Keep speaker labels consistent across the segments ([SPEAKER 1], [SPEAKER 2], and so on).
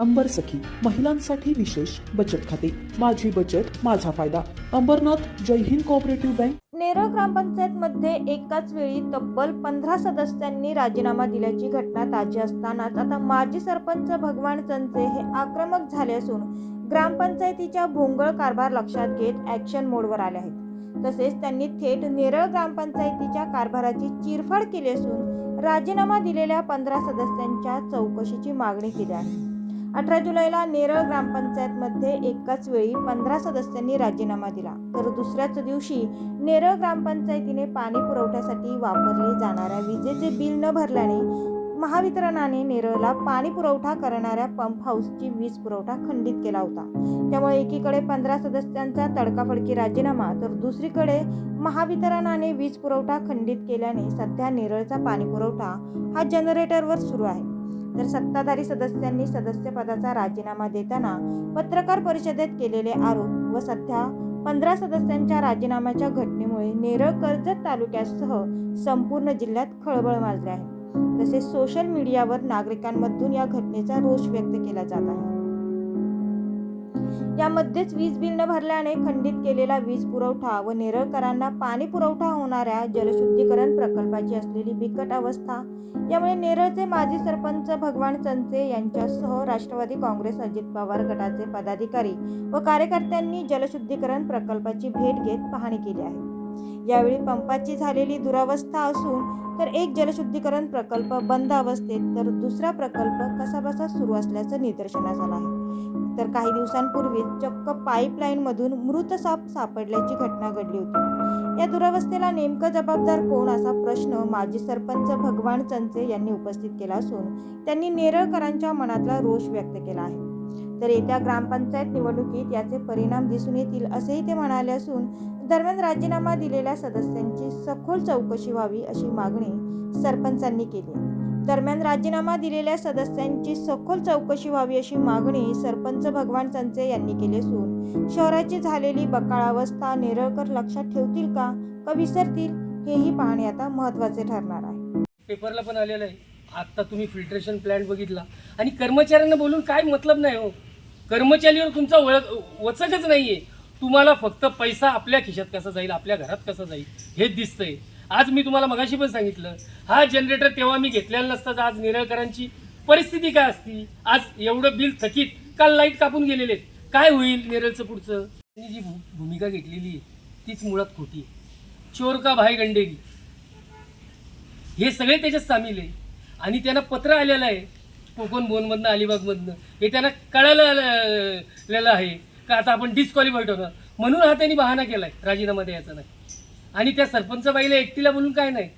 [SPEAKER 1] अंबर सखी महिलांसाठी विशेष बचत खाते. माझी बचत माझा फायदा. Ambernath Jai Hind cooperative bank.
[SPEAKER 2] Neral ग्रामपंचायतमध्ये एकाच वेळी तब्बल पंधरा सदस्यांनी राजीनामा दिल्याची घटना ताजी असतानाच आता माजी सरपंच भगवान चंचे हे आक्रमक झाले असून ग्रामपंचायतीच्या भोंगळ कारभार लक्षात घेत ॲक्शन मोडवर आले आहेत. तसेच त्यांनी थेट नेरळ ग्रामपंचायतीच्या कारभाराची चिरफाड केली असून राजीनामा दिलेल्या पंधरा सदस्यांच्या चौकशीची मागणी केली आहे. अठरा जुलैला नेरळ ग्रामपंचायतमध्ये एकाच वेळी पंधरा सदस्यांनी राजीनामा दिला. तर दुसऱ्याच दिवशी नेरळ ग्रामपंचायतीने पाणी पुरवठ्यासाठी वापरले जाणाऱ्या विजेचे बिल न भरल्याने महावितरणाने नेरळला पाणी पुरवठा करणाऱ्या पंप हाऊसची वीज पुरवठा खंडित केला होता. त्यामुळे एकीकडे पंधरा सदस्यांचा तडकाफडकी राजीनामा तर दुसरीकडे महावितरणाने वीज पुरवठा खंडित केल्याने सध्या नेरळचा पाणी पुरवठा हा जनरेटरवर सुरू आहे. तर सत्ताधारी सदस्यांनी सदस्यपदाचा राजीनामा देताना पत्रकार परिषदेत केलेले आरोप व सध्या पंधरा सदस्यांच्या राजीनाम्याच्या घटनेमुळे नेरळ कर्जत तालुक्यासह संपूर्ण जिल्ह्यात खळबळ माजली आहे. तसेच सोशल मीडियावर नागरिकांमधून या घटनेचा रोष व्यक्त केला जात आहे. यामध्येच वीज बिल न भरल्याने खंडित केलेला वीज पुरवठा व नेरळकरांना पाणी पुरवठा होणाऱ्या जलशुद्धीकरण प्रकल्पाची असलेली बिकट अवस्था यामुळे नेरळचे माजी सरपंच भगवान चंचे यांच्यासह राष्ट्रवादी काँग्रेस अजित पवार गटाचे पदाधिकारी व कार्यकर्त्यांनी जलशुद्धीकरण प्रकल्पाची भेट घेत पाहणी केली आहे. यावेळी पंपाची झालेली दुरावस्था असून तर एक जलशुद्धीकरण प्रकल्प बंद अवस्थेत तर दुसरा प्रकल्प कसाबसा सुरू असल्याचं निदर्शनास आलं आहे. तर काही दिवसांपूर्वी चक्क पाईपलाईनमधून मृत साप सापडल्याची घटना घडली होती. या दुरावस्थेला नेमकं जबाबदार कोण असा प्रश्न माजी सरपंच भगवान चंचे यांनी उपस्थित केला असून त्यांनी नेरळकरांच्या मनातला रोष व्यक्त केला आहे. तर येत्या ग्रामपंचायत निवडणुकीत याचे परिणाम दिसून येतील असेही ते म्हणाले असून दरम्यान राजीनामा दिलेल्या सदस्यांची सखोल चौकशी व्हावी अशी मागणी सरपंचांनी केली दरम्यान राजीनामा दिलेल्या सदस्यांची सखोल चौकशी व्हावी अशी मागणी सरपंच भगवान चंचे यांनी केली असून शहराची झालेली बकाळावस्था नेरळकर लक्षात ठेवतील का का विसरतील हेही पाहणे आता महत्त्वाचे ठरणार आहे.
[SPEAKER 3] पेपरला पण आलेलं आहे. आत्ता तुम्ही फिल्ट्रेशन प्लॅन्ट बघितला. आणि कर्मचाऱ्यांना बोलून काय मतलब नाही हो? कर्मचारीवर तुमचा वळख वचकच नाही आहे तुम्हाला फक्त पैसा आपल्या खिशात कसा जाईल आपल्या घरात कसा जाईल हेच दिसतंय. आज मी तुम्हाला मगाशी पण सांगितलं हा जनरेटर तेव्हा मी घेतलेला नसता आज निरळकरांची परिस्थिती काय असती? आज एवढं बिल थकीत काल लाइट कापून गेलेले आहेत. काय होईल नेरळचं पुढचं? त्यांनी जी भू- भूमिका घेतलेली आहे तीच मुळात खोटी आहे. चोर का भाई गंडेरी? हे सगळे त्याच्यात सामील आहे. आणि त्यांना पत्र आलेलं आहे कोकण भुवनमधनं अलिबागमधनं. हे त्यांना कळायला आहे. का आता आपण डिस्क्वालिफाईड होणार म्हणून हा त्यांनी बहाणा केला आहे राजीनामा द्यायचा नाही. आणि त्या सरपंच बाईला एकटीला बोलून काय नाही?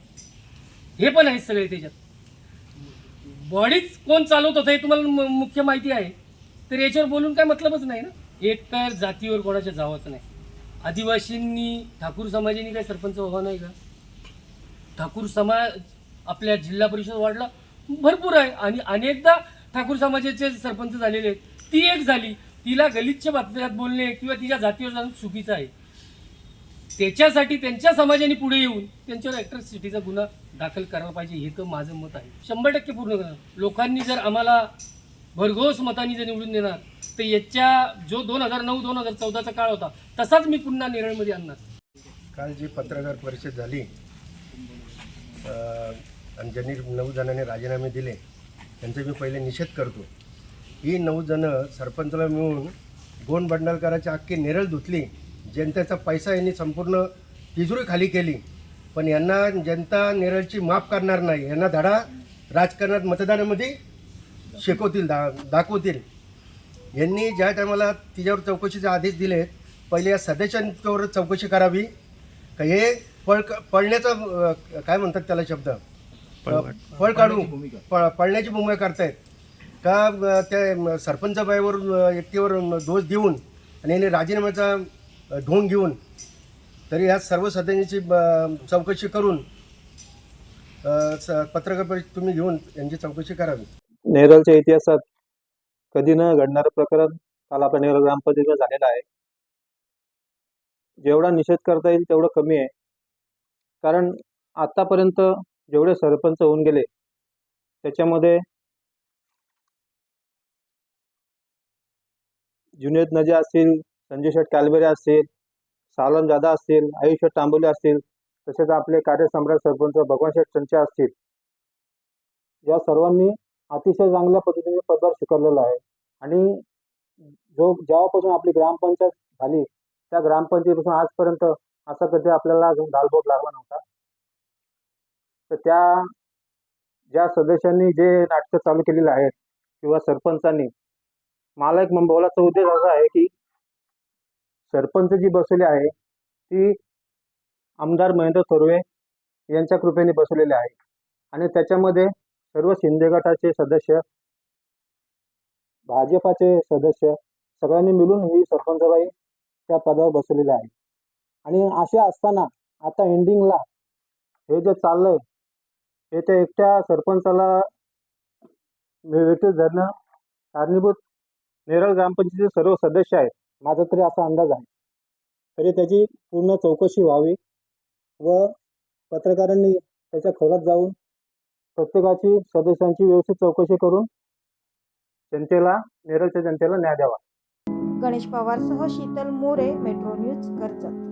[SPEAKER 3] हे पण आहेत सगळे त्याच्यात. बॉडीच कोण चालवत होतं हे तुम्हाला मुख्य माहिती आहे. तर याच्यावर बोलून काय मतलबच नाही ना? एक तर जातीवर कोणाच्या जावाचं नाही. आदिवासींनी ठाकूर समाजाने काय सरपंच व्हावं नाही का? ठाकूर समाज आपल्या जिल्हा परिषद वाढला भरपूर आहे. आणि अनेकदा ठाकूर समाजाचे सरपंच झालेले आहेत ती एक झाली. तिला गलिच्छ बातम्यात बोलणे किंवा तिच्या जातीवर जाणं चुकीचं आहे. त्याच्यासाठी त्यांच्या समाजाने पुढे येऊन त्यांच्यावर ॲट्रॉसिटीचा गुन्हा दाखल करायला पाहिजे हे तर माझं मत आहे. शंभर टक्के पूर्ण करणार. लोकांनी जर आम्हाला भरघोस मतांनी जर निवडून देणार तर याच्या जो दोन हजार नऊ दोन हजार चौदाचा काळ होता तसाच मी पुन्हा नेरळमध्ये आणणार.
[SPEAKER 4] काल जी पत्रकार परिषद झाली आणि ज्यांनी नऊ जणांनी राजीनामे दिले त्यांचा मी पहिले निषेध करतो. ही नऊ जणं सरपंचला मिळून गोंड बंडालकराची अख्खी नेरळ धुतली जनतेचा पैसा यांनी संपूर्ण तिजोरी खाली केली. पण यांना जनता नेरळची माफ करणार नाही यांना धडा राजकारणात मतदानामध्ये शिकवतील दा दाखवतील. यांनी ज्या टायमाला तिच्यावर चौकशीचे आदेश दिले पहिले या सदस्यांच्यावर चौकशी करावी. का हे पळ पळण्याचा काय म्हणतात त्याला शब्द? पळ काढू. पळ पळण्याची भूमिका. करतायत. का त्या सरपंचबाईवर अं, दोष देऊन आणि यांनी राजीनाम्याचा ढोंग घेऊन तरी ह्या सर्व सदस्यांची चौकशी करून पत्रकार परिषद तुम्ही घेऊन यांची चौकशी करावी.
[SPEAKER 5] नेरळच्या इतिहासात कधी न घडणारं प्रकरण काल आपल्या नेरळ ग्रामपंचायतीवर झालेलं आहे. जेवढा निषेध करता येईल तेवढं कमी आहे. कारण आत्तापर्यंत जेवढे सरपंच होऊन गेले त्याच्यामध्ये जुनेद नजा असतील संजय शेठ कालबेरे असतील सालम जादा असतील आयुष्य तांबोले असतील तसेच आपले कार्यसम्राट सरपंच भगवान शेठ चंचा असतील या सर्वांनी अतिशय चांगल्या पद्धतीने पदभार स्वीकारलेला आहे. आणि जो जेव्हापासून आपली ग्रामपंचायत झाली त्या ग्रामपंचायतीपासून आजपर्यंत असा कधी आपल्याला गालबोट लागला नव्हता. तर त्या ज्या सदस्यांनी जे नाटकं चालू केलेली आहेत किंवा सरपंचांनी मला एक बोलायचा उद्देश असा आहे की सरपंच जी बसवली आहे ती आमदार महेंद्र थोरवे यांच्या कृपेने बसवलेली आहे. आणि त्याच्यामध्ये सर्व शिंदे गटाचे सदस्य भाजपाचे सदस्य सगळ्यांनी मिळून ही सरपंचबाई त्या पदावर बसवलेली आहे. आणि असे असताना आता एंडिंगला हे जे चाललंय हे त्या एकट्या सरपंचाला वेटीस धरणं कारणीभूत. नेरळ ग्रामपंचायतीचे सर्व सदस्य आहेत. माझा तरी असा अंदाज आहे. तरी त्याची पूर्ण चौकशी व्हावी व पत्रकारांनी त्याच्या खोलात जाऊन प्रत्येकाची सदस्यांची व्यवस्थित चौकशी करून जनतेला नेरळच्या जनतेला न्याय द्यावा.
[SPEAKER 2] गणेश पवारसह शीतल मोरे मेट्रो न्यूज कर्जत.